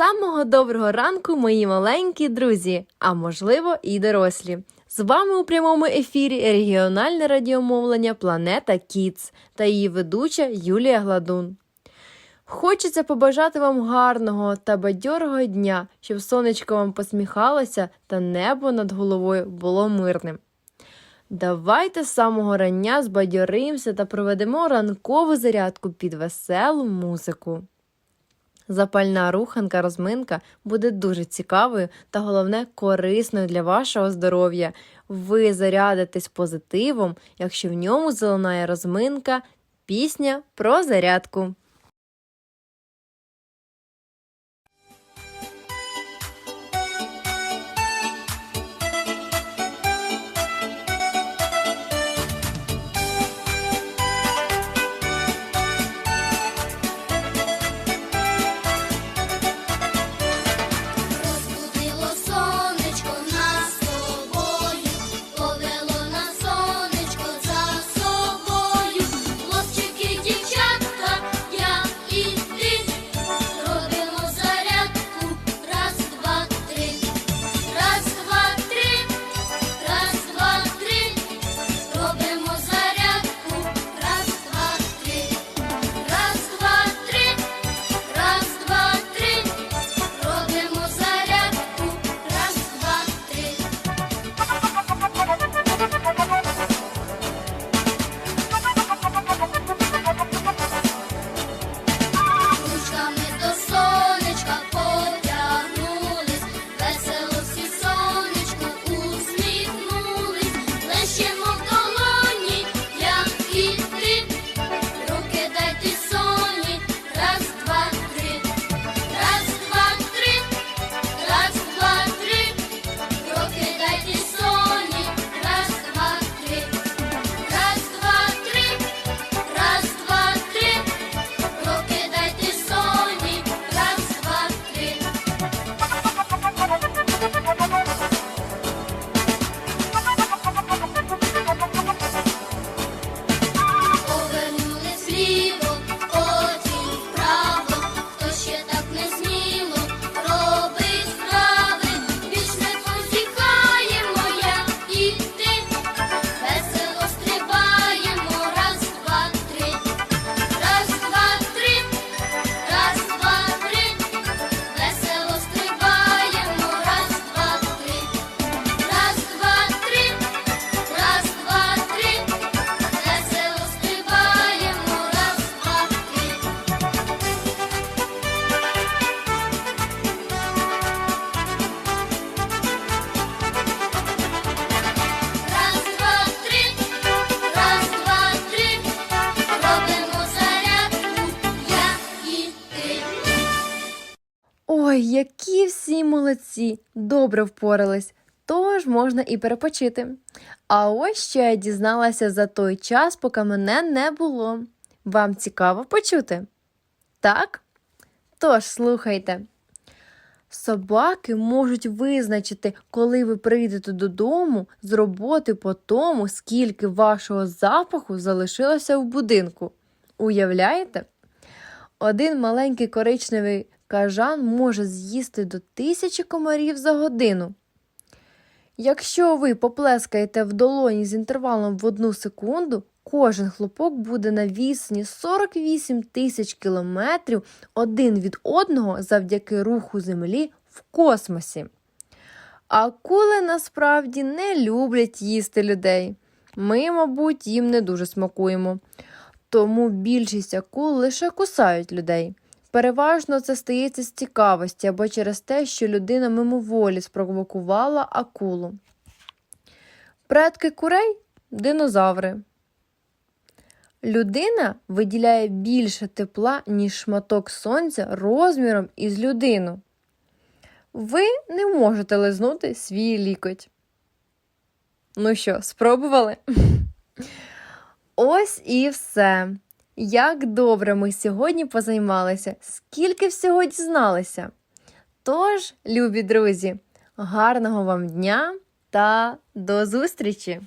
Гарного доброго ранку, мої маленькі друзі, а можливо і дорослі. З вами у прямому ефірі регіональне радіомовлення Планета Кіц та її ведуча Юлія Гладун. Хочеться побажати вам гарного та бадьорого дня, щоб сонечко вам посміхалося та небо над головою було мирним. Давайте з самого рання збадьоримося та проведемо ранкову зарядку під веселу музику. Запальна руханка розминка буде дуже цікавою та головне корисною для вашого здоров'я. Ви зарядитесь позитивом, якщо в ньому залунає розминка, пісня про зарядку. Ой, які всі молодці! Добре впорались, тож можна і перепочити. А ось що я дізналася за той час, поки мене не було. Вам цікаво почути? Так? Тож слухайте. Собаки можуть визначити, коли ви прийдете додому з роботи по тому, скільки вашого запаху залишилося в будинку. Уявляєте? Один маленький коричневий кажан може з'їсти до тисячі комарів за годину. Якщо ви поплескаєте в долоні з інтервалом в одну секунду, кожен хлопок буде на відстані 48 тисяч кілометрів один від одного завдяки руху Землі в космосі. Акули насправді не люблять їсти людей. Ми, мабуть, їм не дуже смакуємо. Тому більшість акул лише кусають людей. Переважно це стається з цікавості або через те, що людина мимоволі спровокувала акулу. Предки курей динозаври. Людина виділяє більше тепла, ніж шматок сонця розміром із людину. Ви не можете лизнути свій лікоть. Ну що, спробували? Ось і все. Як добре ми сьогодні позаймалися, скільки всього дізналися. Тож, любі друзі, гарного вам дня та до зустрічі!